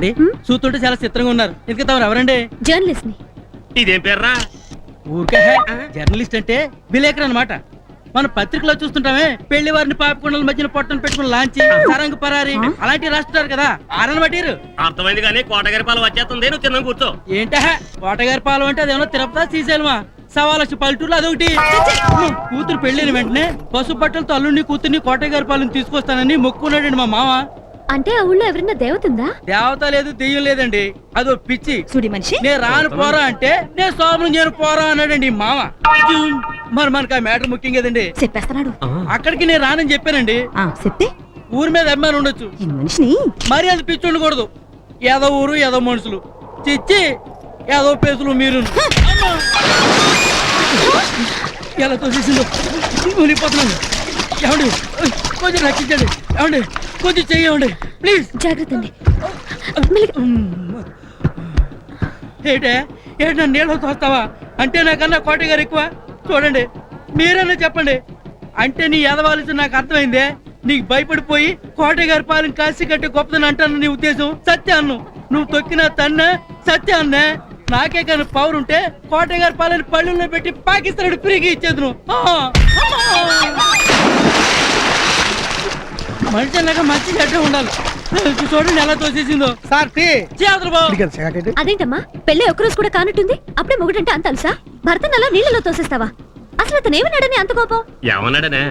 అండి చూస్తుంటే చాలా చిత్రంగా ఉన్నారు. ఎందుకు తమరు ఎవరండి? జర్నలిస్ట్ని. ఇదేం పేర్రా? ఊరికే జర్నలిస్ట్ అంటే విలేకరు అనమాట మన పత్రికలో చూస్తుంటామే పెళ్ళి వారిని పాపకొండల మధ్యన పొట్టను పెట్టుకుని లాంచి సరంగు పరారి. అలాంటివి రాస్తుంటారు కదా. ఆరని పట్టిరు అర్థమైంది కానీ కోటగారి పాలు వచ్చేస్తుంది. నువ్వు తిన్నాం కూర్చో. ఏంటా కోటగారి పాలెం అంటే అదేమన్నా తిరుపతి శ్రీశైలమా? సవాలక్ష పల్లెటూరులో అదొకటి. కూతురు పెళ్ళిన వెంటనే పసుపు బట్టలతో అల్లుడిని కూతుర్ని కోటగారి పాలెం తీసుకొస్తానని మొక్కున్నాడండి మా మామ. అంటే ఆ ఊళ్ళో ఎవరైనా దేవత ఉందా? దేవత లేదు దెయ్యం లేదండి. అదో పిచ్చి. సుడి మనిషి. నేను రాను పోరా అంటే నేను సోమరం నేను పోరా అన్నాడండి మామ. మరి మనకు ఆ మ్యాటర్ ముఖ్యం కదండి. చెప్పేస్తున్నాడు. అక్కడికి నేను రానని చెప్పానండి. ఆ చెప్తే? ఊరి మీద అభిమానం ఉండొచ్చు. ఈ మనిషిని? మరి అది పిచ్చి ఉండకూడదు. ఏదో ఊరు ఏదో మనుషులు. చిచ్చి ఏదో పేసులు మీరు ఎలా తోసేసిందో? ఏమండి? ఓయ్, కొంచెం రక్షించండి ఏమండి? కొంచెం చెయ్యండి ప్లీజ్. జాగ్రత్త అండి. ఏటే? నన్ను నీళ్ళు తోస్తావా? అంటే నాకన్నా కోట గారు ఎక్కువ? చూడండి. మీరన్నా చెప్పండి. అంటే నీ ఎదవాల్సి నాకు అర్థమైందే. నీకు భయపడిపోయి కోట గారి పాలన కాసి కట్టి గొప్పదని అంటాను నీ ఉద్దేశం. సత్యాన్ను నువ్వు తొక్కిన తన్న సత్యాన్నే నాకే కానీ పవర్ ఉంటే కోట గారి పాలన పళ్ళుల్లో పెట్టి పాకిస్తాన్ ఫ్రీగా ఇచ్చేది నువ్వు. మనిషి అన్నాక మంచి గట్టే ఉండాలి. చూడండి ఎలా తోసేసిందో. Sir tea. చేతులు బాబు. ఇదిగో సెకండ్ అదేంటమ్మా? పెళ్ళి ఒక్కరోజు కూడా కానట్టుంది? అప్పుడే మొగుడంటే అంత అలుసా? భర్తను అలా నీళ్ళలో తోసేస్తావా? అసలు అతను ఏమన్నాడని అంత కోపం? ఏమన్నాడనే?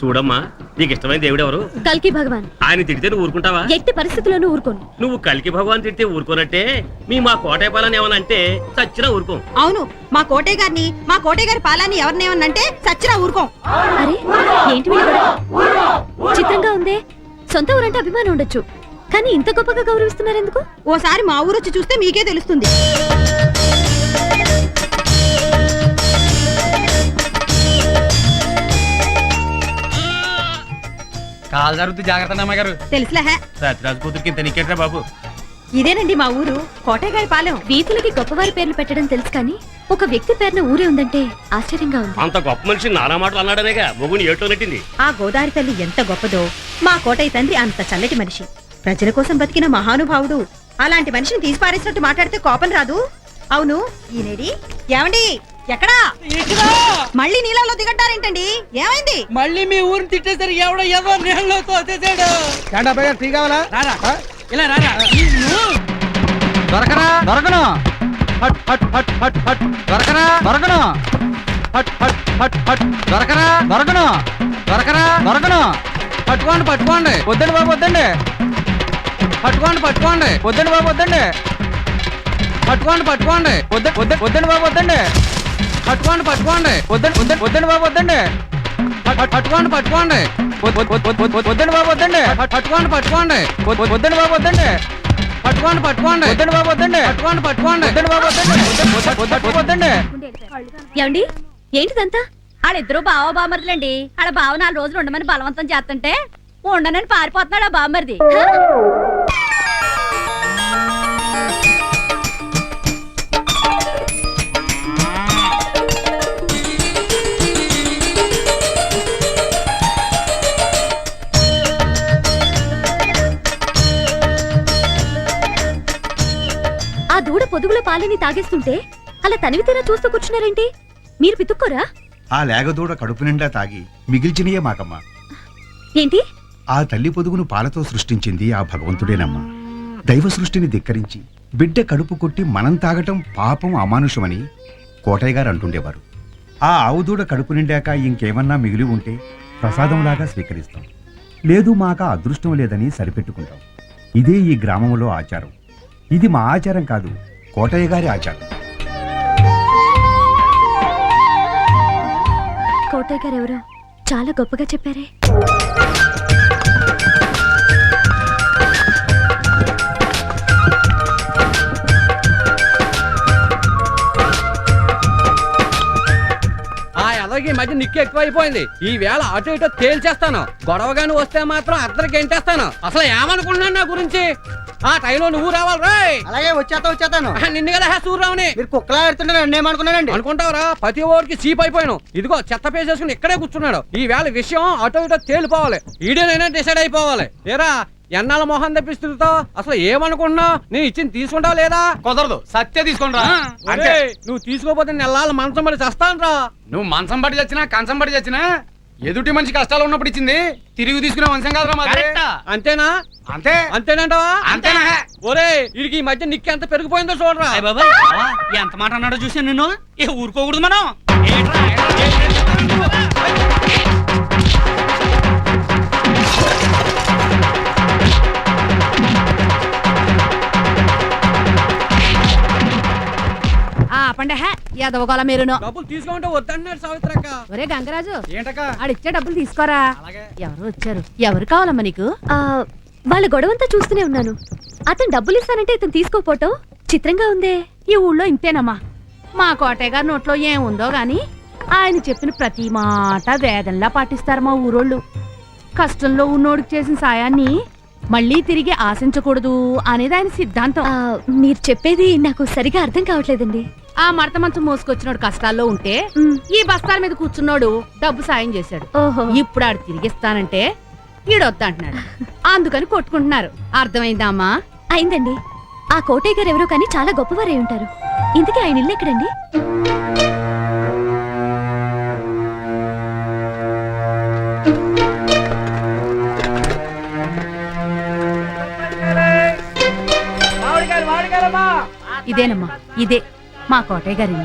చూడమ్మా. నీకు ఇష్టమైన దేవుడు ఎవరు కల్కి భగవాన్. ఆయన తిడితే నువ్వు ఊరుకుంటావా? ఎట్టి పరిస్థితుల్లోనూ ఊరుకోను. నువ్వు కలికి భగవాన్ తిడితే ఊరుకోనట్టే మీ మా కోటయ్య పాలని ఏమన్నా అంటే చచ్చినా ఊరుకోం. అవును మా కోటయ్య గారిని మా కోటయ్య గారి పాలాన్ని ఎవరినేమన్నంటే సచ్చినా ఊరుకోం. అరే ఏంటి? చిత్రంగా ఉందే సొంత ఊరంటే అభిమానం ఉండొచ్చు. కానీ ఇంత గొప్పగా గౌరవిస్తున్నారు ఎందుకు ఓసారి మా ఊరు వచ్చి చూస్తే మీకే తెలుస్తుంది. కాలు జరుగుతూ జాగ్రత్త అమ్మ గారు. తెలుసులే హే. సత్యరాజు కూతురికి ఇంత నీకేట్రా బాబు? ఇదేనండి మా ఊరు కోటయ్య గారి పాలెం. వీధులకి గొప్పవారి పేర్లు పెట్టడం తెలుసు కానీ ఒక వ్యక్తి పేరున ఊరే ఉందంటే ఆశ్చర్యంగా ఉంది. అంత గొప్ప మనిషి నానా మాటలు అన్నాడనేగా మొగుని ఏటో నెట్టింది. ఆ గోదావరి తల్లి ఎంత గొప్పదో. మా కోటయ్య తండ్రి అంత చల్లటి మనిషి. ప్రజల కోసం బతికిన మహానుభావుడు. అలాంటి మనిషిని తీసి పారేసినట్టు మాట్లాడితే కోపం రాదు. అవును ఈనేడి ఏమండి? ఎక్కడా? మళ్ళీ నీళ్ళలో దిగట్టారేంటండి ఏమైంది? మళ్ళీ మీ ఊరిని తిట్టేసరికి ఎవడో ఏదో నీళ్ళలో తోసేసాడు ఏంటబ్బాయి గారు టీ కావాలా? రారా? ఇలా రారా. దొరకరా? దొరకను. హట్ హట్ హట్ హట్ హట్. దొరకరా? దొరకను. హట్ హట్ హట్ హట్. దొరకరా? దొరకను. దొరకరా? దొరకను. పట్టుకోండి పట్టుకోండి. వద్దండి బాబు వద్దండి. పట్టుకోండి పట్టుకోండి. వద్దండి బాబు వద్దండి. పట్టుకోండి పట్టుకోండి. వద్ద వద్ద వద్దండి బాబు వద్దండి. పట్టుకోండి పట్టుకోండి. వద్దండి వద్దండి వద్దండి బాబు వద్దండి. పట్- పట్- పట్టుకోండి పట్టుకోండి. వద్- వద్- వద్- వద్- వద్- వద్దండి బాబు వద్దండి. పట్- పట్టుకోండి పట్టుకోండి. వద్- వద్- వద్దండి బాబు వద్దండి. పట్టుకోండి పట్టుకోండి. వద్దండి బాబు వద్దండి. పట్టుకోండి పట్టుకోండి. వద్దండి బాబు వద్దండి. వద్ద- వద్ద- వద్ద- వద్దండి ఏమండి? ఏంటిదంతా? ఆడిద్దరు బావ బామర్దులండి ఆడ బావ నాలుగు రోజులు ఉండమని బలవంతం చేస్తుంటే ఉండనని పారిపోతున్నాడు ఆ బామర్ది ఆ దూడ పొదుగుల పాలని తాగేస్తుంటే అలా తనివి తీరా చూస్తూ కూర్చున్నారేంటి? మీరు పితుక్కోరా? ఆ లేగదూడ కడుపు నిండా తాగి మిగిల్చినయే మాకమ్మ. ఏంటి? ఆ తల్లి పొదుగును పాలతో సృష్టించింది ఆ భగవంతుడేనమ్మా. దైవ సృష్టిని ధిక్కరించి బిడ్డ కడుపు కొట్టి మనం తాగటం పాపం అమానుషమని కోటయ్య గారు అంటుండేవారు. ఆ ఆవుదూడ కడుపు నిండాక ఇంకేమన్నా మిగిలి ఉంటే ప్రసాదంలాగా స్వీకరిస్తాం. లేదు మాక అదృష్టం లేదని సరిపెట్టుకుంటాం. ఇదే ఈ గ్రామంలో ఆచారం. ఇది మా ఆచారం కాదు. కోటయ్య గారి ఆచారం. కోటయ్య గారు ఎవరో చాలా గొప్పగా చెప్పారే. ఈ మధ్య నిక్కు ఎక్కువైపోయింది. ఈ వేళ అటు ఇటు తేల్చేస్తాను. గొడవగాని వస్తే మాత్రం అద్దరికి ఎంటేస్తాను అసలు ఏమనుకుంటున్నాను నా గురించి? ఆ టైంలో నువ్వు రావాలి రాయ్! అలాగే వచ్చేస్తా వచ్చేస్తాను నిన్ను కదా సూర్రావుని మీరు కుక్కలా ఆడుతుంటే నన్ను ఏమనుకున్నానండి అనుకుంటావురా ప్రతి ఓడికి చీప్ అయిపోయాను. ఇదిగో చెత్త పేసేసుకుని ఇక్కడే కూర్చున్నాడు. ఈ వేళ విషయం అటు ఇటు తేలిపోవాలి. ఈడేనైనా డిసైడ్ అయిపోవాలి. ఏరా ఎన్నాళ్ళ మొహం తెప్పిస్తుందో అసలు ఏమనుకుంటున్నావు? నేను ఇచ్చింది తీసుకుంటావు లేదా? కుదరదు. సత్య తీసుకుంటా అంటే నువ్వు తీసుకోపోతే నెలల మంచం పడి చస్తాను రా. నువ్వు మంచం పడి చచ్చినా కంచం పడి చచ్చినా ఎదుటి మనిషి కష్టాలు ఉన్నప్పుడు ఇచ్చింది. తిరిగి తీసుకునే వంశం కాదురా మాది అంతేనా? అంతే. అంతేనంటావా? అంతేనా? ఒరే వీడికి ఈ మధ్య నిక్కి ఎంత పెరిగిపోయిందో చూడరా. అయ్య బాబాయ్ బావా, ఎంత మాట అన్నాడో చూసాను నిన్ను. ఏ ఊరుకోకూడదు మనం. ఏంట్రా, ఏంట్రా? ఆ పండే హే ఎదవగల మీరును. డబ్బులు సావిత్రక్క. ఒరే గంగరాజు. ఏంటక్క? ఆడిచ్చే డబ్బులు తీసుకోరా? ఎవరు వచ్చారు? ఎవరు కావాలమ్మా నీకు? ఆ, వాళ్ళ గొడవంతా చూస్తూనే ఉన్నాను. అతను డబ్బులు ఇస్తానంటే ఇతను తీసుకోపోవటం చిత్రంగా ఉందే. ఈ ఊళ్ళో ఇంతేనమ్మా. మా కోటయ్య గారి నోట్లో ఏముందో గాని ఆయన చెప్పిన ప్రతి మాట వేదంలా పాటిస్తారు మా ఊరోళ్ళు. కష్టంలో ఉన్నోడికి చేసిన సాయాన్ని మళ్ళీ తిరిగి ఆశించకూడదు అనేది ఆయన సిద్ధాంతం. ఆ, మీరు చెప్పేది నాకు సరిగా అర్థం కావట్లేదండి. ఆ మడత మంచం మోసుకొచ్చినోడు కష్టాల్లో ఉంటే ఈ బస్తాల మీద కూర్చున్నోడు డబ్బు సాయం చేశాడు. ఓహో. ఇప్పుడు ఆడు తిరిగిస్తానంటే ఈడొద్దు అంటున్నాడు అందుకని కొట్టుకుంటున్నారు. అర్థమైందా అమ్మా అయిందండి. ఆ కోటయ్య గారు ఎవరో కానీ చాలా గొప్పవారై ఉంటారు. ఇంతకీ ఆయన ఇల్లు ఎక్కడండి? ఇదేనమ్మా ఇదే. మా కోటయ్య గారి ఇల్లు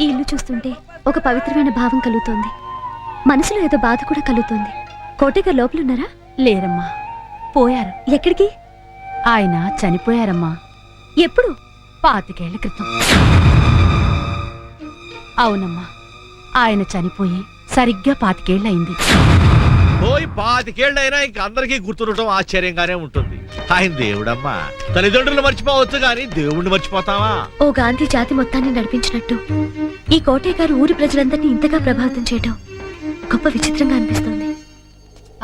ఈ ఇల్లు చూస్తుంటే ఒక పవిత్రమైన భావం కలుగుతోంది. మనసులో ఏదో బాధ కూడా కలుగుతోంది. కోటయ్య గారు లోపల ఉన్నారా లేరమ్మా. పోయారు. ఎక్కడికి? ఆయన చనిపోయారమ్మా. ఎప్పుడు? పాతికేళ్ళ క్రితం. అవునమ్మా. ఆయన చనిపోయి సరిగ్గా పాతికేళ్ళయింది. పోయి పాతికేళ్ళైనా ఇంక అందరికీ గుర్తుండటం ఆశ్చర్యంగానే ఉంటుంది. ఆయన దేవుడమ్మా. తల్లిదండ్రులు మర్చిపోవచ్చు కానీ దేవుణ్ణి మర్చిపోతావా? ఓ గాంధీ జాతి మొత్తాన్ని నడిపించినట్టు. ఈ కోటయ్య గారు ఊరి ప్రజలందరినీ ఇంతగా ప్రభావితం చేయటం గొప్ప విచిత్రంగా అనిపిస్తోంది.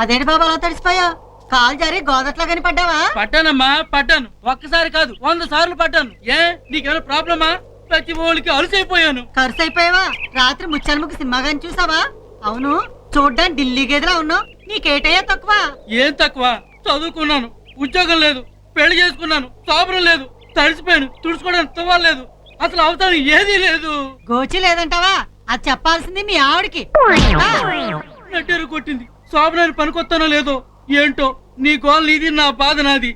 అదేంటి బాబా అలా తడిసిపోయా? కాలు జారి గోదట్లో కనిపడ్డావా? పట్టానమ్మా పట్టాను ఒక్కసారి కాదు వంద సార్లు పట్టాను ఏ నీకేమైనా ప్రాబ్లమా? ప్రతి ఓళ్ళకి అలసైపోయాను ఖర్చు అయిపోయావా రాత్రి ముచ్చాలముఖి సినిమా గాని చూసావా? అవును చూడ్డానికి ఢిల్లీ గదిలా ఉన్నావు నీకేటయ్యా తక్కువ? ఏం తక్కువ? చదువుకున్నాను ఉద్యోగం లేదు పెళ్ళి చేసుకున్నాను సోపరం లేదు తడిసిపోయాను తుడుచుకోవడానికి తువ్వలేదు అసలు అవతారం ఏదీ లేదు. గోచి లేదంటావా? అది చెప్పాల్సింది మీ ఆవిడకి. నట్టేరు కొట్టింది శోభనాన్ని పనికొత్తానో లేదో ఏంటో నీ గోల్ నీది నా బాధ నాది.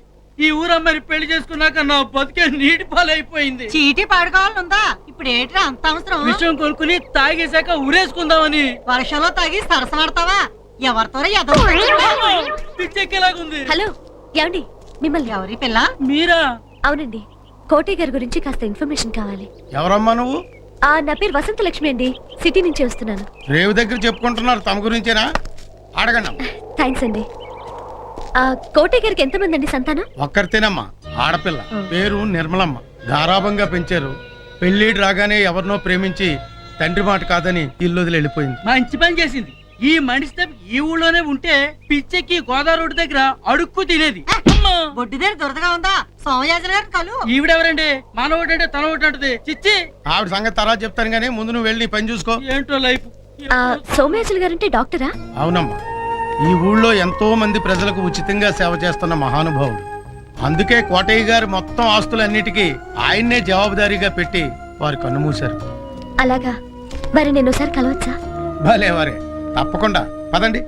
ఈ ఊరమ్మని పెళ్ళి చేసుకున్నాక నా బతికే నీటి పాలైపోయింది. చీటీ పాడుకోవాలనుందా? ఇప్పుడు ఏంట్రా అంత అవసరం? విషయం కొనుక్కుని తాగేశాక ఉరేసుకుందామని వర్షంలో తాగి సరసమాడతావా ఎవరితో పిచ్చెక్కేలాగుంది. హలో ఏమండి? మిమ్మల్ని ఎవరి పిల్ల? మీరా? అవునండి. కోటయ్య గారి గురించి కాస్త ఇన్ఫర్మేషన్ కావాలి. ఎవరమ్మా నువ్వు? ఆ నా పేరు వసంత లక్ష్మి అండి. సిటీ నుంచి వస్తున్నాను. రేవు దగ్గర చెప్పుకుంటున్నారు తమ గురించేనా? అడగండి. థ్యాంక్స్ అండి. కోటయ్య గారికి ఎంతమంది అండి సంతానం? ఒక్కరితేనమ్మా ఆడపిల్ల. పేరు నిర్మలమ్మ. గారాభంగా పెంచారు. పెళ్ళిడు రాగానే ఎవరినో ప్రేమించి తండ్రి మాట కాదని ఇల్లు వదిలి వెళ్ళిపోయింది. మంచి పని చేసింది. ఈ మనిషి ఈ ఊళ్ళోనే ఉంటే పిచ్చెక్కి గోదావరి రోడ్డు దగ్గర అడుక్కు తినేది. అమ్మా! బొడ్డు దగ్గర దురదగా ఉందా? కలు. ఈవిడెవరండి? తన ఒకటి అంటది. చిచ్చి! ఆవిడ సంగతి తర్వాత చెప్తాను కానీ ముందు నువ్వు వెళ్ళి పని చూసుకో. ఏంటో లైఫ్? ఆ సోమయాజులు గారంటే డాక్టరా? అవునమ్మా. ఈ ఊళ్ళో ఎంతో మంది ప్రజలకు ఉచితంగా సేవ చేస్తున్న మహానుభావుడు. అందుకే కోటయ్య గారు మొత్తం ఆస్తులన్నిటికీ ఆయన్నే జవాబుదారీగా పెట్టి వారు కన్నుమూశారు. అలాగా. మరి నేను ఒకసారి కలవచ్చా? భలే వారే తప్పకుండా. పదండి.